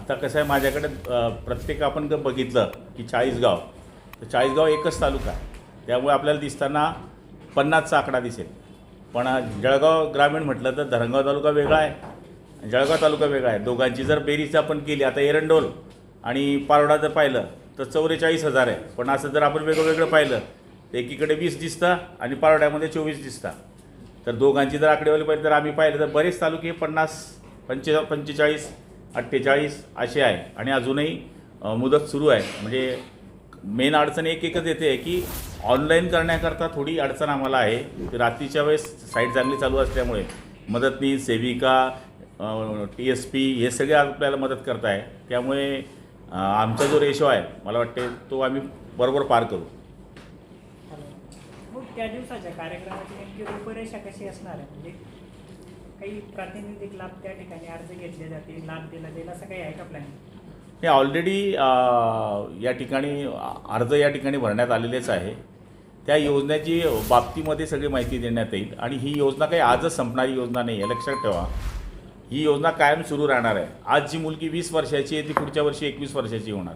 आता कसं आहे माझ्याकडे प्रत्येक आपण जर बघितलं की चाळीसगाव तर चाळीसगाव एकच तालुका आहे. त्यामुळे आपल्याला दिसताना पन्नासचा आकडा दिसेल. पण जळगाव ग्रामीण म्हटलं तर धरणगाव तालुका वेगळा आहे. जळगाव तालुका वेगळा आहे. दोघांची जर बेरीज आपण केली आता एरंडोल आणि पारोडा जर पाहिलं तर चौवेचाळीस हजार आहे. पण असं जर आपण वेगळं पाहिलं तर एकीकडे वीस दिसतं आणि पारोड्यामध्ये चोवीस दिसतं. तर दोघांची जर आकडेवारी पाहिली तर आम्ही पाहिलं तर बरेच तालुके पन्नास पंचे पंचेचाळीस अठ्ठेचाळीस असे आहे. आणि अजूनही मुदत सुरू आहे. म्हणजे मेन अडचण एक एकच येते की ऑनलाईन करण्याकरता थोडी अडचण आम्हाला आहे. रात्रीच्या वेळेस साईट चांगली चालू असल्यामुळे मदतनीस सेविका टी एस पी हे सगळे आपल्याला मदत करत आहे त्यामुळे आमचा जो रेशो आहे मला वाटते तो आम्ही बरोबर पार करू. हो, त्या दिवसाच्या कार्यक्रमाची नेमकी रूपरेषा कशी असणार आहे? म्हणजे काही प्रातिनिधिक लाभ त्या ठिकाणी अर्ज घेतले जातील लाभ दिला जाईल असं काही आहे का प्लॅन हे ऑलरेडी या ठिकाणी अर्ज या ठिकाणी भरण्यात आलेलेच आहे. त्या योजनेची बाबतीमध्ये सगळी माहिती देण्यात येईल आणि ही योजना काही आजच संपणारी योजना नाही आहे लक्षात ठेवा. ही योजना कायम सुरू राहणार आहे. आज जी मुलगी वीस वर्षाची आहे ती पुढच्या वर्षी एकवीस वर्षाची होणार.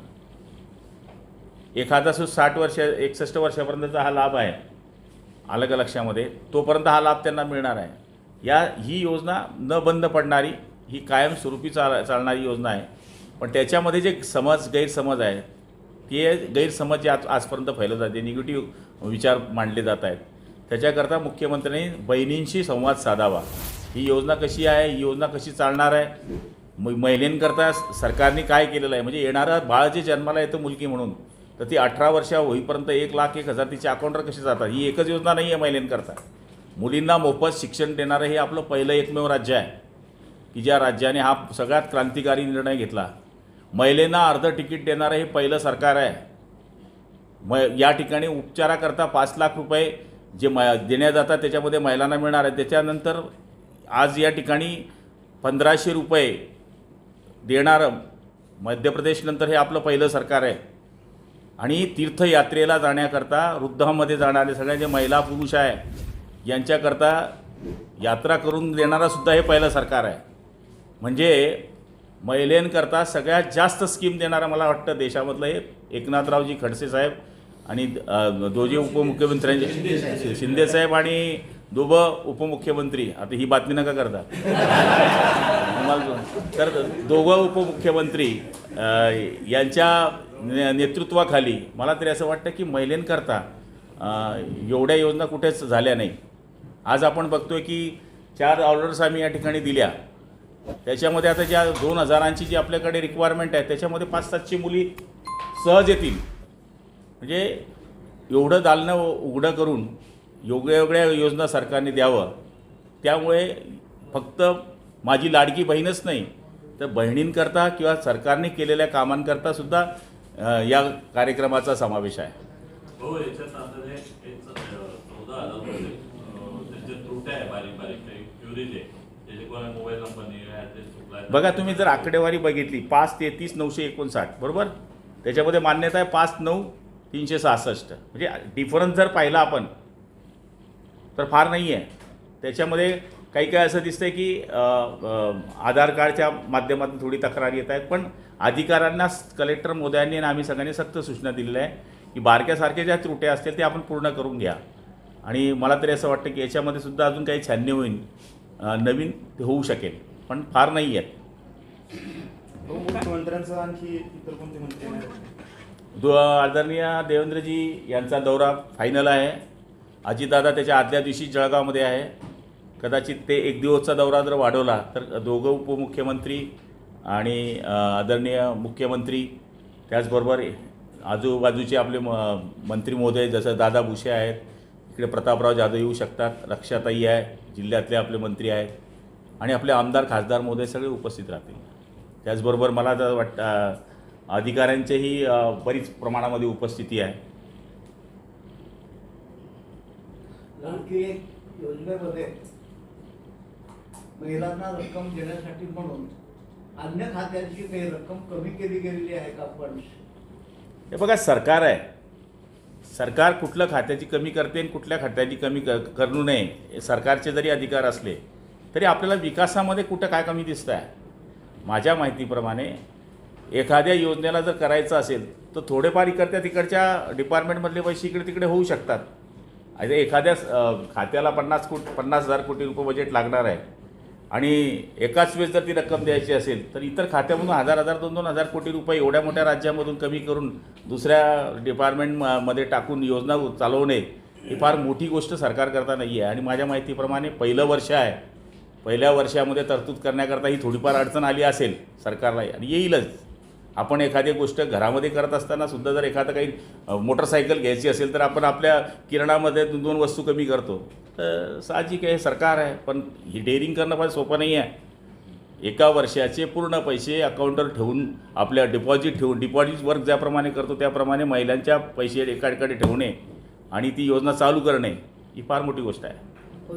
एखादा सु साठ वर्ष एकसष्ट वर्षापर्यंतचा हा लाभ आहे आलं का लक्षामध्ये तोपर्यंत हा लाभ त्यांना मिळणार आहे. या ही योजना न बंद पडणारी ही कायमस्वरूपी चाल चालणारी योजना आहे. पण त्याच्यामध्ये जे समज गैरसमज आहे ते गैरसमज जे आज आजपर्यंत फैलत जाते निगेटिव्ह विचार मांडले जात आहेत त्याच्याकरता मुख्यमंत्र्यांनी बहिणींशी संवाद साधावा. ही योजना कशी आहे ही योजना कशी चालणार आहे? म महिलांकरता सरकारने काय केलेलं आहे? म्हणजे येणारं बाळ जे जन्माला येतं मुलगी म्हणून तर ती अठरा वर्षा होईपर्यंत एक लाख एक हजार तिच्या अकाउंटवर कशी जातात? ही एकच योजना नाही आहे महिलेंकरता. मुलींना मोफत शिक्षण देणारं हे आपलं पहिलं एकमेव राज्य आहे. की ज्या राज्याने हा सगळ्यात क्रांतिकारी निर्णय घेतला. महिलेंना अर्ध तिकीट देणारं हे पहिलं सरकार आहे. म या ठिकाणी उपचाराकरता पाच लाख रुपये जे म देण्यात जातात त्याच्यामध्ये महिलांना मिळणार आहे. त्याच्यानंतर आज या ठिकाणी पंधराशे रुपये देणारं मध्य प्रदेशनंतर हे आपलं पहिलं सरकार आहे. आणि तीर्थयात्रेला जाण्याकरता वृद्धामध्ये जाणारे सगळ्या जे महिला पुरुष आहे यांच्याकरता यात्रा करून देणारासुद्धा हे पहिलं सरकार आहे. म्हणजे महिलेंकरता सगळ्यात जास्त स्कीम देणारा मला वाटतं देशामधलं हे एकनाथरावजी खडसे साहेब आणि दोजी दोघे उपमुख्यमंत्र्यांचे शिंदे साहेब आणि दोघं उपमुख्यमंत्री. आता ही बातमी नका करता. तर दोघं उपमुख्यमंत्री यांच्या ने- नेतृत्वाखाली मला तरी असं वाटतं की महिलेंकरता एवढ्या योजना कुठेच झाल्या नाही. आज आपण बघतोय की चार ऑर्डर्स आम्ही या ठिकाणी दिल्या. त्याच्यामध्ये आता ज्या दोन हजारांची जी आपल्याकडे रिक्वायरमेंट आहे त्याच्यामध्ये पाच सातशे मुली सहज येतील. म्हणजे एवढं दालनं उघडं करून वेगळ्या वेगळ्या योजना सरकारने द्यावं. त्यामुळे फक्त माझी लाडकी बहीणच नाही तर बहिणींकरता किंवा सरकारने केलेल्या कामांकरता सुद्धा या कार्यक्रमाचा समावेश आहे. त्रुट्या आहे बारीक बारीक क्युरीज आहे. त्याचे कोणा मोबाईल नंबर नाही आहे ते चुकला आहे. बघा तुम्ही जर आकडेवारी बघितली पाच तेहतीस नऊशे एकोणसाठ बरोबर? त्याच्यामध्ये मान्यता आहे पाच नऊ तीनशे सहासष्ट. म्हणजे डिफरन्स जर पाहिला आपण तर फार नाही आहे. त्याच्यामध्ये काही काही असं दिसतंय की अ, अ, आधार कार्डच्या माध्यमातून थोडी तक्रार येत आहेत पण अधिकाऱ्यांना कलेक्टर मोदयांनी आणि आम्ही सगळ्यांनी सक्त सूचना दिलेल्या आहे की बारक्यासारख्या ज्या त्रुट्या असतील ते आपण पूर्ण करून घ्या. आणि मला तरी असं वाटतं की याच्यामध्ये सुद्धा अजून काही छान्य होईल नवीन ते होऊ शकेल पण फार नाही आहेत मुख्यमंत्र्यांचं आणखी इतर कोणते मंत्री आहेत? दो आदरणीय देवेंद्रजी यांचा दौरा फायनल आहे. अजितदादा त्याच्या आदल्या दिवशी जळगावमध्ये आहे. कदाचित ते एक दिवसचा दौरा जर वाढवला तर दोघं उपमुख्यमंत्री आणि आदरणीय मुख्यमंत्री त्याचबरोबर आजूबाजूचे आपले म मंत्री महोदय जसं दादा भुसे आहेत इकडे प्रतापराव जाधव येऊ शकतात. रक्षाताई आहे जिल्ह्यातले आपले मंत्री आहेत. आणि आपले आमदार खासदार महोदय सगळे उपस्थित राहतील. त्याचबरोबर मला तर वाटतं अधिकाऱ्यांचीही बरीच प्रमाणामध्ये उपस्थिती आहे. आणखी एक योजनेमध्ये महिलांना रक्कम देण्यासाठी म्हणून अन्य खात्याची काही रक्कम कमी केली गेलेली आहे का पण? हे बघा सरकार आहे. सरकार कुठलं खात्याची कमी करते आणि कुठल्या खात्याची कमी क करू नये सरकारचे जरी अधिकार असले तरी आपल्याला विकासामध्ये कुठं काय कमी दिसतं आहे माझ्या माहितीप्रमाणे एखाद्या योजनेला जर करायचं असेल तर थोडेफार इकडच्या तिकडच्या डिपार्टमेंटमधले पैसे इकडे तिकडे होऊ शकतात. एखाद्या खात्याला पन्नास कोट पन्नास हजार कोटी रुपये बजेट लागणार आहे. आणि एकाच वेळेस जर ती रक्कम द्यायची असेल तर इतर खात्यामधून हजार हजार दोन दोन हजार कोटी रुपये एवढ्या मोठ्या राज्यामधून कमी करून दुसऱ्या डिपार्टमेंटमध्ये टाकून योजना चालवणे ही फार मोठी गोष्ट सरकार करता नाही आहे आणि माझ्या माहितीप्रमाणे पहिलं वर्ष आहे. पहिल्या वर्षामध्ये तरतूद करण्याकरता ही थोडीफार अडचण आली असेल सरकारला आणि येईलच. आपण एखादी गोष्ट घरामध्ये करत असताना सुद्धा जर एखादं काही मोटरसायकल घ्यायची असेल तर आपण आपल्या किराणामध्ये दोन दोन वस्तू कमी करतो. तर साहजिक आहे सरकार आहे. पण ही डेअरिंग करणं फार सोपं नाही आहे. एका वर्षाचे पूर्ण पैसे अकाउंटवर ठेवून आपल्या डिपॉझिट ठेवून डिपॉझिट वर्क ज्याप्रमाणे करतो त्याप्रमाणे महिलांच्या पैसे एकाकडे ठेवणे आणि ती योजना चालू करणे ही फार मोठी गोष्ट आहे. हो,